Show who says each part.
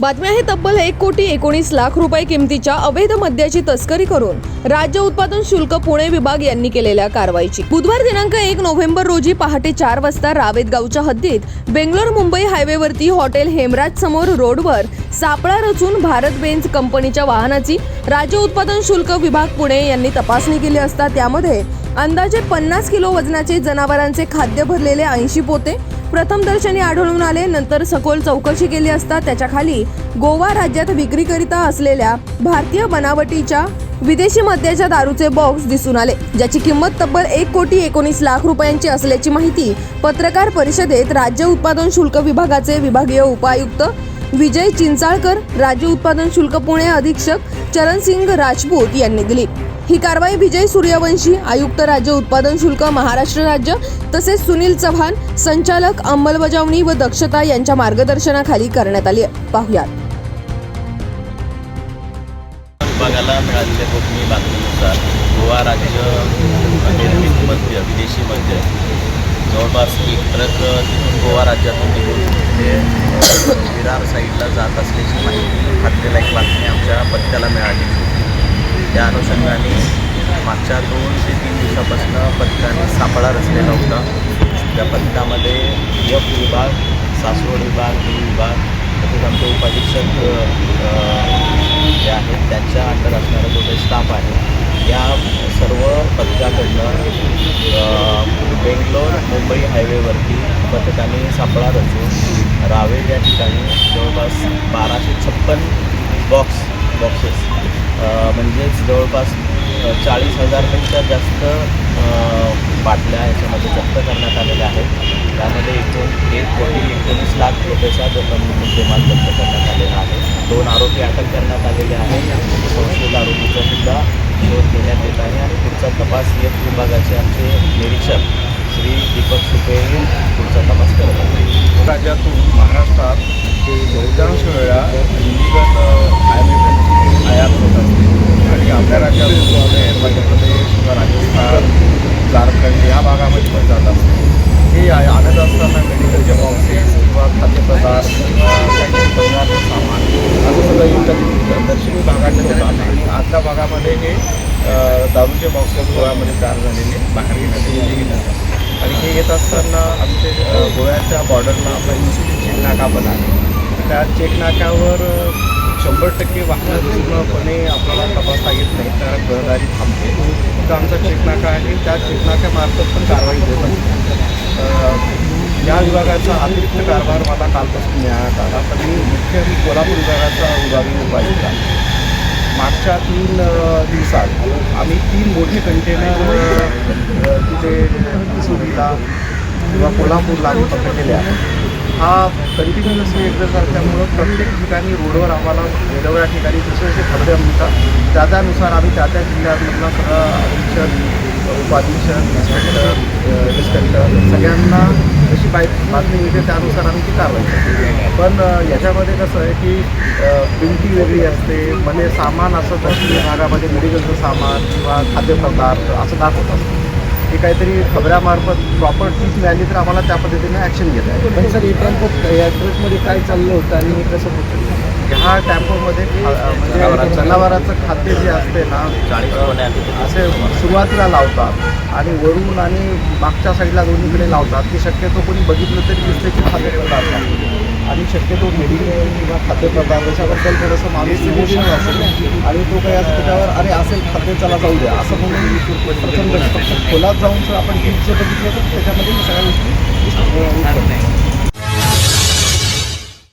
Speaker 1: बातम्या आहे तब्बल एक कोटी एकोणीस लाख रुपये किमतीच्या अवैध मद्याची तस्करी करून राज्य उत्पादन शुल्क पुणे विभाग यांनी केलेल्या कारवाईची. बुधवार दिनांक एक नोव्हेंबर रोजी पहाटे चार वाजता रावेत गावच्या हद्दीत बेंगलोर मुंबई हायवेवरती हॉटेल हेमराज समोर रोडवर सापळा रचून भारत बेंच कंपनीच्या वाहनाची राज्य उत्पादन शुल्क विभाग पुणे यांनी तपासणी केली असता त्यामध्ये अंदाजे पन्नास किलो वजनाचे जनावरांचे खाद्य भरलेले ऐंशी पोते प्रथमदर्शनी आढळून आले नंतर सखोल चौकशी केली असता त्याच्याखाली गोवा राज्यात विक्रीकरिता असलेल्या भारतीय बनावटीच्या विदेशी मद्याच्या दारूचे बॉक्स दिसून आले ज्याची किंमत तब्बल एक कोटी एकोणीस लाख रुपयांची असल्याची माहिती पत्रकार परिषदेत राज्य उत्पादन शुल्क विभागाचे विभागीय उपायुक्त विजय चिंचाळकर राज्य उत्पादन शुल्क पुणे अधीक्षक चरणसिंग राजपूत यांनी दिली. ही कारवाई विजय सूर्यवंशी आयुक्त राज्य उत्पादन शुल्क महाराष्ट्र राज्य तसेच सुनील चव्हाण संचालक अंमलबजावणी व दक्षता यांच्या मार्गदर्शनाखाली करण्यात आली पाहुयात.
Speaker 2: विभागाला मिळालेल्या गोपनीय बातमीनुसार गोवा राज्य निर्मित मद्य विदेशी मद्य जवळपास एक ट्रक तिथून गोवा राज्यातून निघून ते विरार साईडला जात असल्याची माहिती खात्रीला एक बातमी आमच्या पत्त्याला मिळाली. त्या अनुषंगाने मागच्या दोन ते तीन दिवसापासून पथकाने सापळा रचलेला होता. त्या पथकामध्ये यफ विभाग सासवड विभाग बी विभाग तसेच आमचे उपाधीक्षक जे आहेत त्यांच्या अंडर असणारा जो काही स्टाफ आहे या सर्व पथकाकडनं बेंगलोर मुंबई हायवेवरती पथकाने सापळा रचून रावेर या ठिकाणी जवळपास बाराशे छप्पन बॉक्स बॉक्सेस म्हणजेच जवळपास चाळीस हजारपेक्षा जास्त बाटल्या याच्यामध्ये जप्त करण्यात आलेल्या आहेत. त्यामध्ये एकूण एक कोटी एकोणीस लाख रुपयेचा जखम मुद्देमाल जप्त करण्यात आलेला आहे. दोन आरोपी अटक करण्यात आलेले आहेत. संशयित आरोपीचा सुद्धा शोध घेण्यात येत आहे आणि पुढचा तपास एफ विभागाचे आमचे निरीक्षक श्री दीपक सुपे पुढचा तपास करत आहेत.
Speaker 3: राज्यातून महाराष्ट्रात पण जात असते हे आणत असताना मेडिकलचे बॉक्सेस किंवा खाद्यपदार्थ किंवा काही पदार्थ सामान असं सगळं इतर दक्षिणी भागात होतात आणि आतल्या भागामध्ये हे दारूचे बॉक्सेस गोव्यामध्ये तयार झालेले बाहेर घेण्यात येतात आणि हे येत असताना आमचे गोव्याच्या बॉर्डरला आपला इन्सुलिन चेक नाका पण आहे. त्या चेक नाक्यावर टक्के वाहनं पूर्णपणे आपल्याला तपासता येत नाही तर रहदारी थांबते. तर आमचा चेकनाका आहे त्या चेकनाक्यामार्फत पण कारवाई होत असते. या विभागाचा अतिरिक्त कारभार मला कालपासून मिळण्यात आला पण मी मुख्य कोल्हापूर विभागाचा विभागीय उपायुक्त आहे. मागच्या तीन दिवसात आम्ही तीन मोठे कंटेनर तिथे सुरीला किंवा कोल्हापूरला आम्ही पकडलेले आहे हा कंटिन्युअसली एक्झर असल्यामुळं प्रत्येक ठिकाणी रोडवर आम्हाला वेगवेगळ्या ठिकाणी जसे जसे खर्चे मिळतात त्या त्यानुसार आम्ही त्या त्या जिल्ह्यामधला सगळा अधीक्षक उपाधीक्षक इन्स्पेक्टर इन्स्पेक्टर सगळ्यांना जशी बाय बातमी मिळते त्यानुसार आम्ही ती कारवाई करतो. पण याच्यामध्ये कसं आहे की अ, वेगळी असते म्हणजे सामान असं तर भागामध्ये मेडिकलचं सामान किंवा खाद्यपदार्थ असं दाखवत असतं. हे काहीतरी खबऱ्यामार्फत प्रॉपर टीच मिळाली तर आम्हाला त्या पद्धतीने ॲक्शन घेता येईल.
Speaker 4: पण सर या टेम्पो या ट्रकमध्ये काय चाललं होतं आणि हे कसं होतं?
Speaker 3: ह्या टेम्पोमध्ये म्हणजे
Speaker 2: जनावरांचं-
Speaker 3: खाद्य जे असते ना असे सुरुवातीला लावतात आणि वरून आणि मागच्या साईडला दोन्हीकडे लावतात की शक्यतो कोणी बघितलं तरी दिसते की खाद्यपदार्थ आहे. आणि शक्यतो मेडिकल किंवा खाद्यपदार्थ त्याच्याबद्दल थोडंसं माणूस इमोशनल असेल आणि तो काही असं त्याच्यावर अरे असेल खाद्य चला जाऊ द्या. असं म्हणून प्रथम फक्त खोलात जाऊन जर आपण टीपचं बघितलं तर त्याच्यामध्ये सगळ्या गोष्टी अं,